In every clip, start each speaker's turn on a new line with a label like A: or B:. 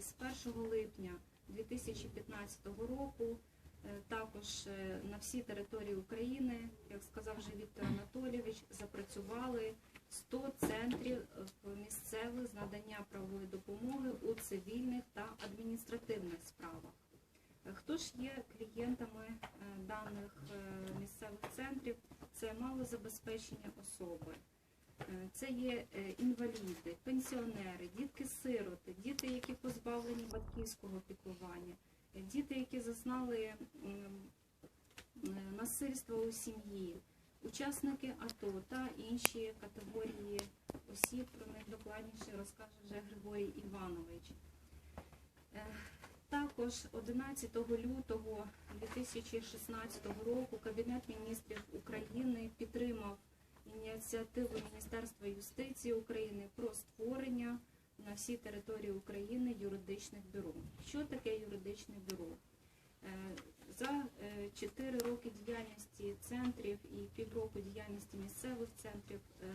A: З 1 липня 2015 року е, також е, на всій території України, як сказав вже Віктор Анатолійович, запрацювали 100 центрів е, місцевих з надання правової допомоги у цивільних та адміністративних справах. Хто ж є клієнтами даних місцевих центрів? Це малозабезпечені особи. Це є інваліди, пенсіонери, дітки-сироти, діти, які позбавлені батьківського піклування, діти, які зазнали м, е, насильства у сім'ї, учасники АТО та інші категорії осіб. Про них докладніше розкаже вже Григорій Іванович. Е, Також 11 лютого 2016 року Кабінет міністрів України підтримав ініціативу Міністерства юстиції України про створення на всій території України юридичних бюро. Що таке юридичне бюро? Е, За 4 роки діяльності центрів і півроку діяльності місцевих центрів е,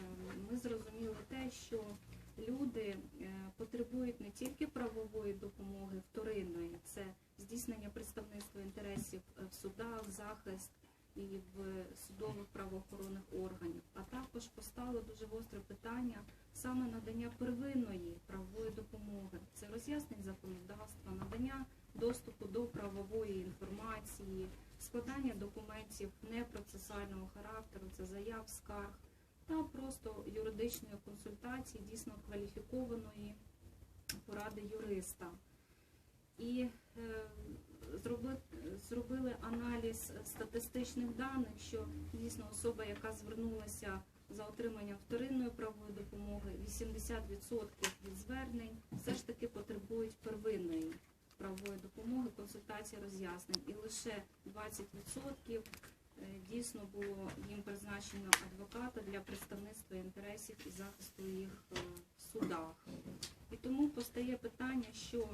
A: ми зрозуміли те, що люди е, потребують не тільки правової допомоги вторинної, це здійснення представництва інтересів е, в судах, захист і в судових правоохоронних органів, а також постало дуже гостре питання саме надання первинної правової допомоги. Це роз'яснення законодавства, надання доступу до правової інформації, складання документів непроцесуального характеру, це заяв, скарг та просто юридичної консультації, дійсно кваліфікованої поради юриста. І е, зроби, зробили аналіз статистичних даних, що дійсно особа, яка звернулася за отриманням вторинної правової допомоги, 80% від звернень все ж таки потребують первинної правової допомоги, консультації роз'яснень, і лише 20% е, дійсно було їм призначено адвоката для представництва інтересів і захисту їх е, в судах. І тому постає питання, що,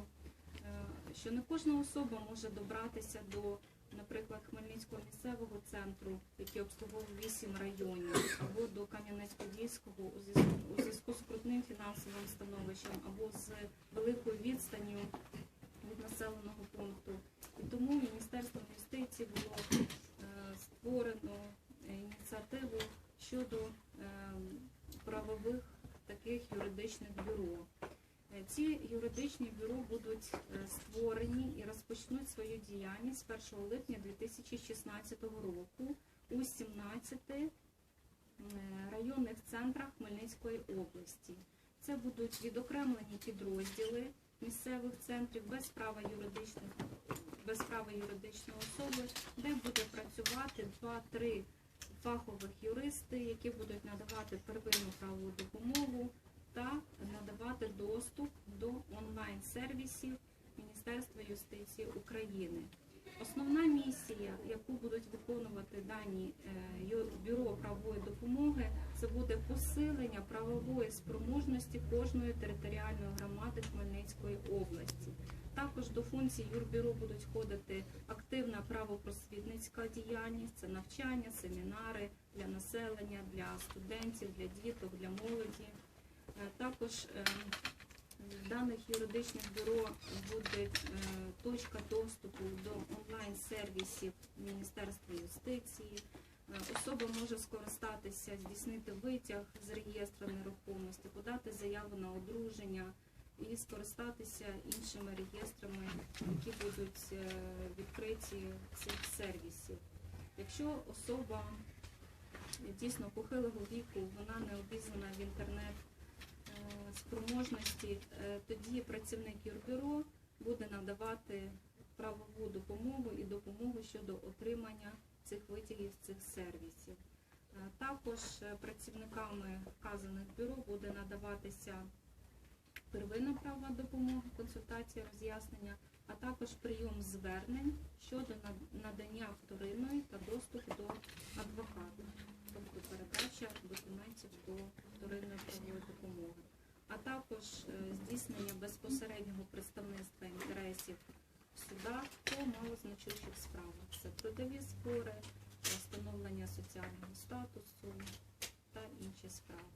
A: е, що не кожна особа може добратися до, наприклад, Хмельницького місцевого центру, який обслуговує 8 районів, або до Кам'янець-Подільського у зв'язку- з крутним фінансовим становищем, або з великою відстанню від населеного пункту. І тому Міністерством юстиції було е, створено е, ініціативу щодо е, правових таких юридичних бюро. Ці юридичні бюро будуть створені розпочнуть свою діяльність з 1 липня 2016 року у 17 е, районних центрах Хмельницької області. Це будуть відокремлені підрозділи місцевих центрів без права юридичних без права юридичної особи, де буде працювати 2-3 фахових юристи, які будуть надавати первинну правову допомогу та надавати доступ до онлайн-сервісів Міністерства юстиції України. Основна місія, яку будуть виконувати дані е, бюро правової допомоги, це буде посилення правової спроможності кожної територіальної громади Хмельницької області. Також до функцій юрбюро будуть входити активна правопросвітницька діяльність, це навчання, семінари для населення, для студентів, для діток, для молоді. Е, Також е, в даних юридичних бюро буде е, точка доступу до онлайн-сервісів Міністерства юстиції. Е, Особа може скористатися, здійснити витяг з реєстру нерухомості, подати заяву на одруження і скористатися іншими реєстрами, які будуть е, відкриті цих сервісів. Якщо особа дійсно похилого віку, вона не спроможності, е, тоді працівник юрбюро буде надавати правову допомогу і допомогу щодо отримання цих витягів з цих сервісів. Е, Також е, працівниками вказаних бюро буде надаватися первинна правова допомога, консультація, роз'яснення, а також прийом звернень щодо надання вторинної та доступу до адвоката, тобто передача документів до вторинної правової допомоги, а також е, здійснення безпосереднього представництва інтересів в судах по малозначучих справах. Це трудові спори, встановлення соціального статусу та інші справи.